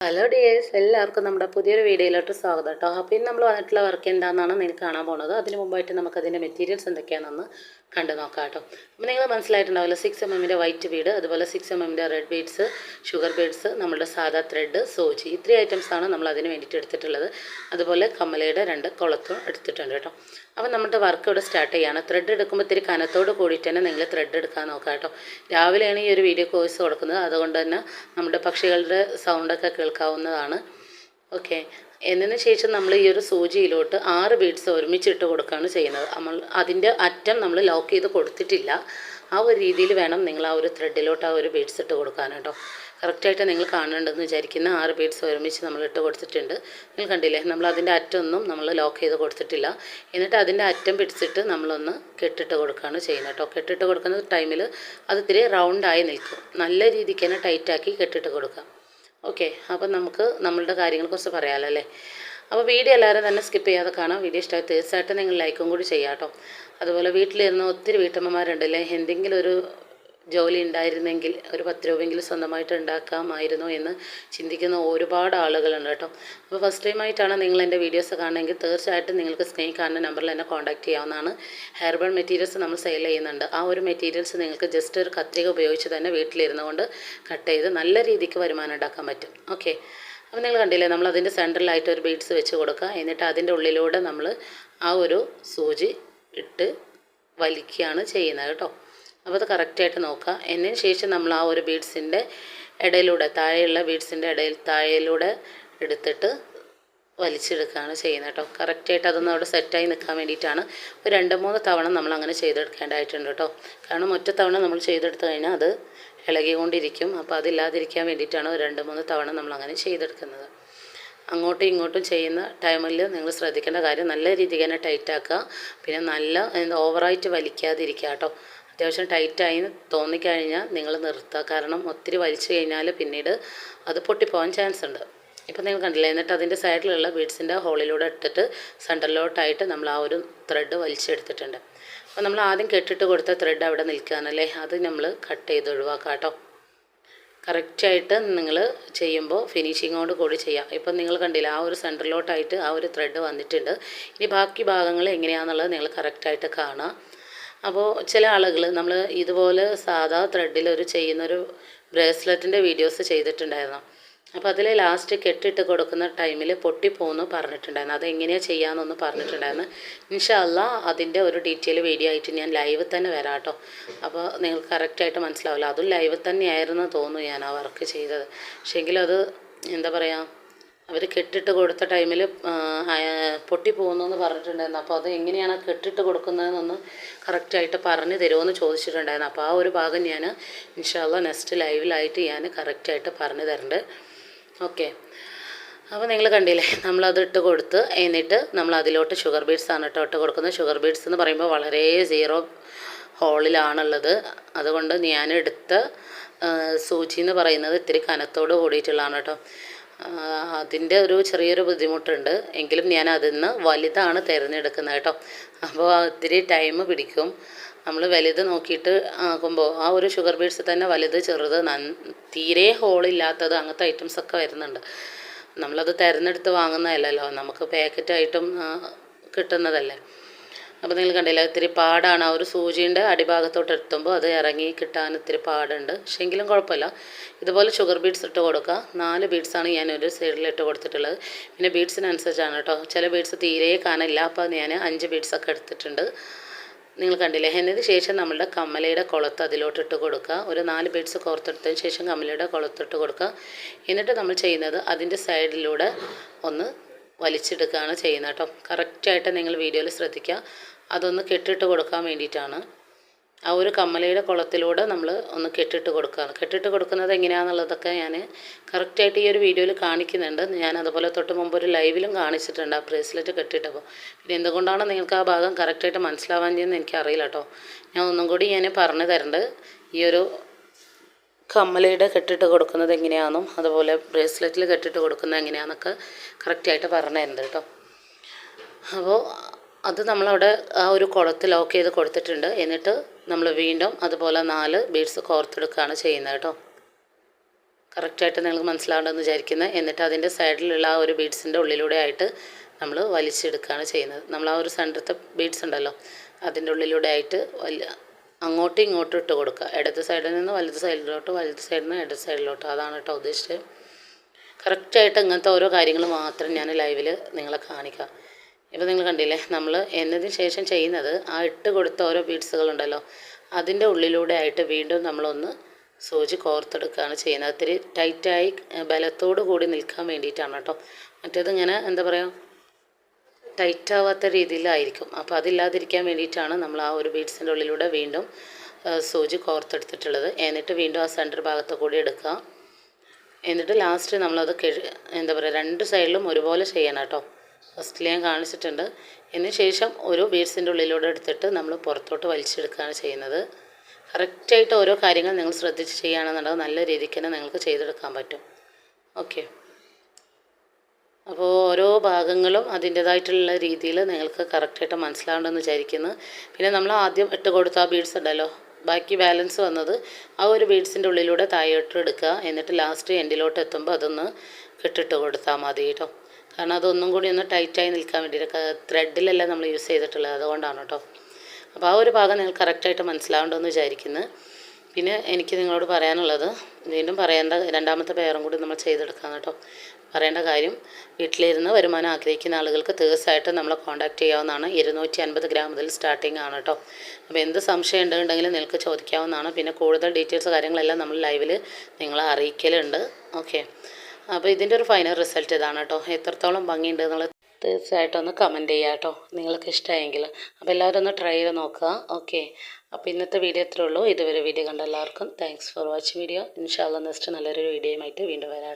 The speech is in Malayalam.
ഹലോ ഡിയേഴ്സ് എല്ലാവർക്കും നമ്മുടെ പുതിയൊരു വീഡിയോയിലോട്ട് സ്വാഗതം കേട്ടോ. അപ്പോൾ ഇന്ന് നമ്മൾ വന്നിട്ടുള്ള വർക്ക് എന്താണെന്നാണ് നിങ്ങൾക്ക് കാണാൻ പോകുന്നത് അതിന് മുമ്പായിട്ട് നമുക്ക് അതിന്റെ മെറ്റീരിയൽസ് എന്തൊക്കെയാണെന്ന് കണ്ടു നോക്കാം കേട്ടോ. അപ്പോൾ നിങ്ങൾ മനസ്സിലായിട്ടുണ്ടാവില്ല സിക്സ് എം എമ്മിന്റെ വൈറ്റ് ബീഡ് അതുപോലെ സിക്സ് എം എമ്മിന്റെ റെഡ് ബീഡ്സ് ഷുഗർ ബീഡ്സ് നമ്മുടെ സാധാ ത്രെഡ് സോജി ഇത്രയും ഐറ്റംസാണ് നമ്മൾ അതിന് വേണ്ടിയിട്ട് എടുത്തിട്ടുള്ളത്. അതുപോലെ കമ്മലയുടെ രണ്ട് കുളത്തും എടുത്തിട്ടുണ്ട് കേട്ടോ. അപ്പോൾ നമ്മുടെ വർക്ക് ഇവിടെ സ്റ്റാർട്ട് ചെയ്യാണ്. ത്രെഡ് എടുക്കുമ്പോൾ ഇത്തിരി കനത്തോട് കൂടിയിട്ട് തന്നെ നിങ്ങൾ ത്രെഡ് എടുക്കാൻ നോക്കാം കേട്ടോ. രാവിലെയാണ് ഈ ഒരു വീഡിയോ കോഴ്സ് കൊടുക്കുന്നത്. അതുകൊണ്ട് തന്നെ നമ്മുടെ പക്ഷികളുടെ സൗണ്ടൊക്കെ കേൾക്കാവുന്നതാണ്. ഓക്കെ എന്നതിന് ശേഷം നമ്മൾ ഈ ഒരു സൂചിയിലോട്ട് ആറ് ബീഡ്സ് ഒരുമിച്ചിട്ട് കൊടുക്കുകയാണ് ചെയ്യുന്നത്. നമ്മൾ അതിന്റെ അറ്റം നമ്മൾ ലോക്ക് ചെയ്ത് കൊടുത്തിട്ടില്ല. ആ ഒരു രീതിയിൽ വേണം നിങ്ങൾ ആ ഒരു ത്രെഡിലോട്ട് ആ ഒരു ബീഡ്സ് ഇട്ട് കൊടുക്കാൻ കേട്ടോ. കറക്റ്റായിട്ട് നിങ്ങൾ കാണേണ്ടതെന്ന് വിചാരിക്കുന്ന ആറ് ബീഡ്സ് ഒരുമിച്ച് നമ്മൾ ഇട്ട് കൊടുത്തിട്ടുണ്ട്. നിങ്ങൾ കണ്ടില്ലേ? നമ്മൾ അതിന്റെ അറ്റമൊന്നും നമ്മൾ ലോക്ക് ചെയ്ത് കൊടുത്തിട്ടില്ല. എന്നിട്ട് അതിന്റെ അറ്റം പിടിച്ചിട്ട് നമ്മളൊന്ന് കെട്ടിട്ട് കൊടുക്കുകയാണ് ചെയ്യുന്നത് കേട്ടോ. കെട്ടിട്ട് കൊടുക്കുന്ന ടൈമിൽ അത് ഇത്തിരി റൗണ്ടായി നിൽക്കും. നല്ല രീതിക്ക് തന്നെ ടൈറ്റാക്കി കെട്ടിട്ട് കൊടുക്കാം. ഓക്കെ അപ്പം നമുക്ക് നമ്മളുടെ കാര്യങ്ങളെക്കുറിച്ച് പറയാമല്ലോ അല്ലേ? അപ്പോൾ വീഡിയോ എല്ലാവരും തന്നെ സ്കിപ്പ് ചെയ്യാതെ കാണാം. വീഡിയോ ഇഷ്ടമായി തീർച്ചയായിട്ടും നിങ്ങൾ ലൈക്കും കൂടി ചെയ്യാം കേട്ടോ. അതുപോലെ വീട്ടിലിരുന്ന് ഒത്തിരി വീട്ടമ്മമാരുണ്ടല്ലേ? എന്തെങ്കിലും ഒരു ജോലി ഉണ്ടായിരുന്നെങ്കിൽ ഒരു പത്ത് രൂപയെങ്കിലും സ്വന്തമായിട്ട് ഉണ്ടാക്കാമായിരുന്നു എന്ന് ചിന്തിക്കുന്ന ഒരുപാട് ആളുകളുണ്ട് കേട്ടോ. അപ്പോൾ ഫസ്റ്റ് ടൈം ആയിട്ടാണ് നിങ്ങൾ എന്റെ വീഡിയോസ് കാണുന്നതെങ്കിൽ തീർച്ചയായിട്ടും നിങ്ങൾക്ക് സ്ക്രീൻ കാണുന്ന നമ്പറിൽ എന്നെ കോൺടാക്ട് ചെയ്യാവുന്നതാണ്. ഹെർബൽ മെറ്റീരിയൽസ് നമ്മൾ സെയിൽ ചെയ്യുന്നുണ്ട്. ആ ഒരു മെറ്റീരിയൽസ് നിങ്ങൾക്ക് ജസ്റ്റ് ഒരു കത്രിക ഉപയോഗിച്ച് തന്നെ വീട്ടിലിരുന്നു കൊണ്ട് കട്ട് ചെയ്ത് നല്ല രീതിക്ക് വരുമാനം ഉണ്ടാക്കാൻ പറ്റും. ഓക്കെ അപ്പോൾ നിങ്ങൾ കണ്ടില്ലേ നമ്മൾ അതിന്റെ സെന്ററിലായിട്ട് ഒരു ബീഡ്സ് വെച്ച് കൊടുക്കുക. എന്നിട്ട് അതിന്റെ ഉള്ളിലൂടെ നമ്മൾ ആ ഒരു സൂചി ഇട്ട് വലിക്കുകയാണ് ചെയ്യുന്നത് കേട്ടോ. അപ്പോൾ അത് കറക്റ്റായിട്ട് നോക്കുക എന്നതിന് ശേഷം നമ്മൾ ആ ഒരു ബീഡ്സിന്റെ ഇടയിലൂടെ താഴെയുള്ള ബീഡ്സിന്റെ ഇടയിൽ താഴെയിലൂടെ എടുത്തിട്ട് വലിച്ചെടുക്കുകയാണ് ചെയ്യുന്നത് കേട്ടോ. കറക്റ്റായിട്ട് അതൊന്നും അവിടെ സെറ്റായി നിൽക്കാൻ വേണ്ടിയിട്ടാണ്. ഒരു രണ്ട് മൂന്ന് തവണ നമ്മൾ അങ്ങനെ ചെയ്തെടുക്കേണ്ടതായിട്ടുണ്ട് കേട്ടോ. കാരണം ഒറ്റ തവണ നമ്മൾ ചെയ്തെടുത്തു കഴിഞ്ഞാൽ അത് ഇളകിക്കൊണ്ടിരിക്കും. അപ്പോൾ അതില്ലാതിരിക്കാൻ വേണ്ടിയിട്ടാണ് ഒരു രണ്ട് മൂന്ന് തവണ നമ്മൾ അങ്ങനെ ചെയ്തെടുക്കുന്നത്. അങ്ങോട്ടും ഇങ്ങോട്ടും ചെയ്യുന്ന ടൈമിൽ നിങ്ങൾ ശ്രദ്ധിക്കേണ്ട കാര്യം നല്ല രീതിക്ക് തന്നെ ടൈറ്റാക്കുക പിന്നെ നല്ല ഓവറായിട്ട് വലിക്കാതിരിക്കുക കേട്ടോ. അത്യാവശ്യം ടൈറ്റായി തോന്നിക്കഴിഞ്ഞാൽ നിങ്ങൾ നിർത്തുക. കാരണം ഒത്തിരി വലിച്ചു കഴിഞ്ഞാൽ പിന്നീട് അത് പൊട്ടിപ്പോകാൻ ചാൻസ് ഉണ്ട്. ഇപ്പം നിങ്ങൾ കണ്ടില്ലേ എന്നിട്ട് അതിന്റെ സൈഡിലുള്ള ബീഡ്സിന്റെ ഹോളിലൂടെ ഇട്ടിട്ട് സെന്ററിലോട്ടായിട്ട് നമ്മൾ ആ ഒരു ത്രെഡ് വലിച്ചെടുത്തിട്ടുണ്ട്. അപ്പോൾ നമ്മൾ ആദ്യം കെട്ടിട്ട് കൊടുത്ത ത്രെഡ് അവിടെ നിൽക്കുകയാണല്ലേ അത് നമ്മൾ കട്ട് ചെയ്ത് ഒഴിവാക്കാം കേട്ടോ. കറക്റ്റായിട്ട് നിങ്ങൾ ചെയ്യുമ്പോൾ ഫിനിഷിങ്ങോട് കൂടി ചെയ്യാം. ഇപ്പം നിങ്ങൾ കണ്ടില്ല ആ ഒരു സെന്ററിലോട്ടായിട്ട് ആ ഒരു ത്രെഡ് വന്നിട്ടുണ്ട്. ഇനി ബാക്കി ഭാഗങ്ങൾ എങ്ങനെയാണെന്നുള്ളത് നിങ്ങൾ കറക്റ്റായിട്ട് കാണാം അപ്പോൾ ചില ആളുകൾ നമ്മൾ ഇതുപോലെ സാധാ ത്രെഡിൽ ഒരു ചെയ്യുന്നൊരു ബ്രേസ്ലെറ്റിന്റെ വീഡിയോസ് ചെയ്തിട്ടുണ്ടായിരുന്നു. അപ്പോൾ അതിൽ ലാസ്റ്റ് കെട്ടിട്ട് കൊടുക്കുന്ന ടൈമിൽ പൊട്ടിപ്പോകുന്നു പറഞ്ഞിട്ടുണ്ടായിരുന്നു. അതെങ്ങനെയാണ് ചെയ്യാമെന്നൊന്ന് പറഞ്ഞിട്ടുണ്ടായിരുന്നു. ഇൻഷല്ല അതിന്റെ ഒരു ഡീറ്റെയിൽ വീഡിയോ ആയിട്ട് ഞാൻ ലൈവ് തന്നെ വരാം കേട്ടോ. അപ്പോൾ നിങ്ങൾക്ക് കറക്റ്റായിട്ട് മനസ്സിലാവില്ല. അതും ലൈവ് തന്നെയായിരുന്നു തോന്നുന്നു ഞാൻ ആ വർക്ക് ചെയ്തത്. പക്ഷേങ്കിലും അത് എന്താ പറയുക അവർ കെട്ടിട്ട് കൊടുത്ത ടൈമിൽ പൊട്ടിപ്പോകുന്നു എന്ന് പറഞ്ഞിട്ടുണ്ടായിരുന്നു. അപ്പോൾ അത് എങ്ങനെയാണ് കെട്ടിട്ട് കൊടുക്കുന്നതെന്നൊന്ന് കറക്റ്റായിട്ട് പറഞ്ഞു തരുമെന്ന് ചോദിച്ചിട്ടുണ്ടായിരുന്നു. അപ്പോൾ ആ ഒരു ഭാഗം ഞാൻ ഇൻഷാല്ല നെക്സ്റ്റ് ലൈവിലായിട്ട് ഞാൻ കറക്റ്റായിട്ട് പറഞ്ഞു തരുന്നുണ്ട് ഓക്കെ. അപ്പോൾ നിങ്ങൾ കണ്ടില്ലേ നമ്മളത് ഇട്ട് കൊടുത്ത് എന്നിട്ട് നമ്മൾ അതിലോട്ട് ഷുഗർ ബീഡ്സ് ആണ് കേട്ടോ ഇട്ട് കൊടുക്കുന്നത്. ഷുഗർ ബീഡ്സ് എന്ന് പറയുമ്പോൾ വളരെ സീറോ ഹോളിലാണുള്ളത് അതുകൊണ്ട് ഞാൻ എടുത്ത സൂചി എന്ന് പറയുന്നത് ഇത്തിരി കനത്തോട് കൂടിയിട്ടുള്ളതാണ് കേട്ടോ. അതിന്റെ ഒരു ചെറിയൊരു ബുദ്ധിമുട്ടുണ്ട്. എങ്കിലും ഞാൻ അതിൽ നിന്ന് വലുതാണ് തിരഞ്ഞെടുക്കുന്നത് കേട്ടോ. അപ്പോൾ ഒത്തിരി ടൈം പിടിക്കും. നമ്മൾ വലുത് നോക്കിയിട്ട് ആക്കുമ്പോൾ ആ ഒരു ഷുഗർ ബീഡ്സ് തന്നെ വലുത് ചെറുത് തീരെ ഹോളില്ലാത്തത് അങ്ങനത്തെ ഐറ്റംസ് ഒക്കെ വരുന്നുണ്ട്. നമ്മളത് തിരഞ്ഞെടുത്ത് വാങ്ങുന്നതല്ലല്ലോ. നമുക്ക് പാക്കറ്റായിട്ടും കിട്ടുന്നതല്ലേ. അപ്പോൾ നിങ്ങൾ കണ്ടില്ല ഇത്തിരി പാടാണ് ആ ഒരു സൂചിന്റെ അടിഭാഗത്തോട്ട് എത്തുമ്പോൾ അത് ഇറങ്ങി കിട്ടാൻ ഇത്തിരി പാടുണ്ട്. പക്ഷേ എങ്കിലും കുഴപ്പമില്ല. ഇതുപോലെ ഷുഗർ ബീഡ്സ് ഇട്ട് കൊടുക്കുക. നാല് ബീഡ്സാണ് ഞാൻ ഒരു സൈഡിൽ ഇട്ട് കൊടുത്തിട്ടുള്ളത്. പിന്നെ ബീഡ്സിനനുസരിച്ചാണ് കേട്ടോ. ചില ബീഡ്സ് തീരെ കാണില്ല. അപ്പോൾ ഞാൻ അഞ്ച് ബീഡ്സൊക്കെ എടുത്തിട്ടുണ്ട്. നിങ്ങൾ കണ്ടില്ലേ എന്നതിന് ശേഷം നമ്മളുടെ കമ്മലയുടെ കുളത്ത് അതിലോട്ട് ഇട്ട് കൊടുക്കുക. ഒരു നാല് ബീഡ്സ് കോർത്തെടുത്തതിന് ശേഷം കമ്മലയുടെ കുളത്തിട്ട് കൊടുക്കുക. എന്നിട്ട് നമ്മൾ ചെയ്യുന്നത് അതിന്റെ സൈഡിലൂടെ ഒന്ന് വലിച്ചെടുക്കുകയാണ് ചെയ്യുന്നത് കേട്ടോ. കറക്റ്റായിട്ട് നിങ്ങൾ വീഡിയോയിൽ ശ്രദ്ധിക്കുക. അതൊന്ന് കെട്ടിട്ട് കൊടുക്കാൻ വേണ്ടിയിട്ടാണ്. ആ ഒരു കമ്മലയുടെ കുളത്തിലൂടെ നമ്മൾ ഒന്ന് കെട്ടിട്ട് കൊടുക്കുകയാണ്. കെട്ടിട്ട് കൊടുക്കുന്നത് എങ്ങനെയാണെന്നുള്ളതൊക്കെ ഞാൻ കറക്റ്റായിട്ട് ഈ ഒരു വീഡിയോയിൽ കാണിക്കുന്നുണ്ട്. ഞാൻ അതുപോലെ തൊട്ട് മുമ്പ് ഒരു ലൈവിലും കാണിച്ചിട്ടുണ്ട് ആ ബ്രേസ്ലെറ്റ് കെട്ടിട്ടപ്പോൾ പിന്നെ എന്തുകൊണ്ടാണ് നിങ്ങൾക്ക് ആ ഭാഗം കറക്റ്റായിട്ട് മനസ്സിലാവാൻ ചെയ്യുന്നത് എനിക്കറിയില്ല കേട്ടോ. ഞാൻ ഒന്നും കൂടി ഞാൻ പറഞ്ഞു തരുന്നുണ്ട് ഈ ഒരു കമ്മലയുടെ കെട്ടിട്ട് കൊടുക്കുന്നത് എങ്ങനെയാണെന്നും അതുപോലെ ബ്രേസ്ലെറ്റിൽ കെട്ടിട്ട് കൊടുക്കുന്നത് എങ്ങനെയാണെന്നൊക്കെ കറക്റ്റായിട്ട് പറഞ്ഞു തരുന്നുണ്ട് കേട്ടോ. അപ്പോൾ അത് നമ്മളവിടെ ആ ഒരു കുളത്തിൽ ലോക്ക് ചെയ്ത് കൊടുത്തിട്ടുണ്ട്. എന്നിട്ട് നമ്മൾ വീണ്ടും അതുപോലെ നാല് ബീഡ്സ് കോർത്തെടുക്കുകയാണ് ചെയ്യുന്നത് കേട്ടോ. കറക്റ്റായിട്ട് നിങ്ങൾക്ക് മനസ്സിലാവുണ്ടെന്ന് വിചാരിക്കുന്നത് എന്നിട്ട് അതിന്റെ സൈഡിലുള്ള ആ ഒരു ബീഡ്സിന്റെ ഉള്ളിലൂടെ ആയിട്ട് നമ്മൾ വലിച്ചെടുക്കുകയാണ് ചെയ്യുന്നത്. നമ്മൾ ആ ഒരു സെന്ററത്തെ ബീഡ്സ് ഉണ്ടല്ലോ അതിന്റെ ഉള്ളിലൂടെ ആയിട്ട് വലിയ അങ്ങോട്ടും ഇങ്ങോട്ടും ഇട്ട് കൊടുക്കുക. ഇടത് സൈഡിൽ നിന്ന് വലത് സൈഡിലോട്ട് വലത് സൈഡിൽ നിന്ന് ഇടത് സൈഡിലോട്ട് അതാണ് കേട്ടോ ഉദ്ദേശിച്ചത്. കറക്റ്റായിട്ട് ഇങ്ങനത്തെ ഓരോ കാര്യങ്ങൾ മാത്രം ഞാൻ ലൈവിൽ നിങ്ങളെ കാണിക്കാം. ഇപ്പോൾ നിങ്ങൾ കണ്ടില്ലേ നമ്മൾ എന്നതിന് ശേഷം ചെയ്യുന്നത് ആ ഇട്ട് കൊടുത്ത ഓരോ ബീഡ്സുകളുണ്ടല്ലോ അതിന്റെ ഉള്ളിലൂടെ ആയിട്ട് വീണ്ടും നമ്മളൊന്ന് സൂചി കോർത്തെടുക്കുകയാണ് ചെയ്യുന്നത്. ഒത്തിരി ടൈറ്റായി ബലത്തോടു കൂടി നിൽക്കാൻ വേണ്ടിയിട്ടാണ് കേട്ടോ. മറ്റേത് ഇങ്ങനെ എന്താ പറയുക ടൈറ്റ് ആവാത്ത രീതിയിലായിരിക്കും. അപ്പോൾ അതില്ലാതിരിക്കാൻ വേണ്ടിയിട്ടാണ് നമ്മൾ ആ ഒരു ബീഡ്സിന്റെ ഉള്ളിലൂടെ വീണ്ടും സൂചി കോർത്തെടുത്തിട്ടുള്ളത്. എന്നിട്ട് വീണ്ടും ആ സെന്റർ ഭാഗത്ത് കൂടി എടുക്കുക. എന്നിട്ട് ലാസ്റ്റ് നമ്മളത് കഴി എന്താ പറയുക രണ്ട് സൈഡിലും ഒരുപോലെ ചെയ്യണം കേട്ടോ. ഫസ്റ്റിൽ ഞാൻ കാണിച്ചിട്ടുണ്ട്. അതിന് ശേഷം ഒരു ബീഡ്സിന്റെ ഉള്ളിലൂടെ എടുത്തിട്ട് നമ്മൾ പുറത്തോട്ട് വലിച്ചെടുക്കുകയാണ് ചെയ്യുന്നത്. കറക്റ്റായിട്ട് ഓരോ കാര്യങ്ങൾ നിങ്ങൾ ശ്രദ്ധിച്ച് ചെയ്യുകയാണെന്നുണ്ടെങ്കിൽ നല്ല രീതിക്ക് തന്നെ നിങ്ങൾക്ക് ചെയ്തെടുക്കാൻ പറ്റും. ഓക്കെ അപ്പോൾ ഓരോ ഭാഗങ്ങളും അതിന്റേതായിട്ടുള്ള രീതിയിൽ നിങ്ങൾക്ക് കറക്റ്റായിട്ട് മനസ്സിലാവുണ്ടെന്ന് വിചാരിക്കുന്നു. പിന്നെ നമ്മൾ ആദ്യം ഇട്ട് കൊടുത്ത ബീഡ്സ് ഉണ്ടല്ലോ ബാക്കി ബാലൻസ് വന്നത് ആ ഒരു ബീഡ്സിന്റെ ഉള്ളിലൂടെ താഴോട്ട് എടുക്കുക. എന്നിട്ട് ലാസ്റ്റ് എൻഡിലോട്ട് എത്തുമ്പോൾ അതൊന്ന് കെട്ടിട്ട് കൊടുത്താൽ മതി കേട്ടോ. കാരണം അതൊന്നും കൂടി ഒന്ന് ടൈറ്റായി നിൽക്കാൻ വേണ്ടിയിട്ട് ത്രെഡിലല്ല നമ്മൾ യൂസ് ചെയ്തിട്ടുള്ളത്. അതുകൊണ്ടാണ് കേട്ടോ. അപ്പോൾ ആ ഒരു ഭാഗം നിങ്ങൾ കറക്റ്റായിട്ട് മനസ്സിലാവുണ്ടെന്ന് വിചാരിക്കുന്നു. പിന്നെ എനിക്ക് നിങ്ങളോട് പറയാനുള്ളത് വീണ്ടും പറയേണ്ട രണ്ടാമത്തെ പേരും കൂടി നമ്മൾ ചെയ്തെടുക്കാം കേട്ടോ. പറയേണ്ട കാര്യം വീട്ടിലിരുന്ന് വരുമാനം ആഗ്രഹിക്കുന്ന ആളുകൾക്ക് തീർച്ചയായിട്ടും നമ്മളെ കോൺടാക്റ്റ് ചെയ്യാവുന്നതാണ്. ഇരുന്നൂറ്റി അൻപത് ഗ്രാം മുതൽ സ്റ്റാർട്ടിംഗ് ആണ് കേട്ടോ അപ്പോൾ എന്ത് സംശയം ഉണ്ടെന്നുണ്ടെങ്കിലും നിങ്ങൾക്ക് ചോദിക്കാവുന്നതാണ്. പിന്നെ കൂടുതൽ ഡീറ്റെയിൽസ് കാര്യങ്ങളെല്ലാം നമ്മൾ ലൈവിൽ നിങ്ങളെ അറിയിക്കലുണ്ട്. ഓക്കെ അപ്പോൾ ഇതിന്റെ ഒരു ഫൈനൽ റിസൾട്ട് ഇതാണ് കേട്ടോ എത്രത്തോളം ഭംഗിയുണ്ട് എന്നുള്ളത് തീർച്ചയായിട്ടും ഒന്ന് കമന്റ് ചെയ്യുക കേട്ടോ നിങ്ങൾക്ക് ഇഷ്ടമായെങ്കിൽ. അപ്പോൾ എല്ലാവരും ഒന്ന് ട്രൈ ചെയ്ത് നോക്കുക. ഓക്കെ അപ്പോൾ ഇന്നത്തെ വീഡിയോ ഇത്രേ ഉള്ളൂ. ഇതുവരെ വീഡിയോ കണ്ട എല്ലാവർക്കും താങ്ക്സ് ഫോർ വാച്ചിങ് വീഡിയോ ഇൻഷാല്ല നെക്സ്റ്റ് നല്ലൊരു വീഡിയോയുമായിട്ട് വീണ്ടും വരാം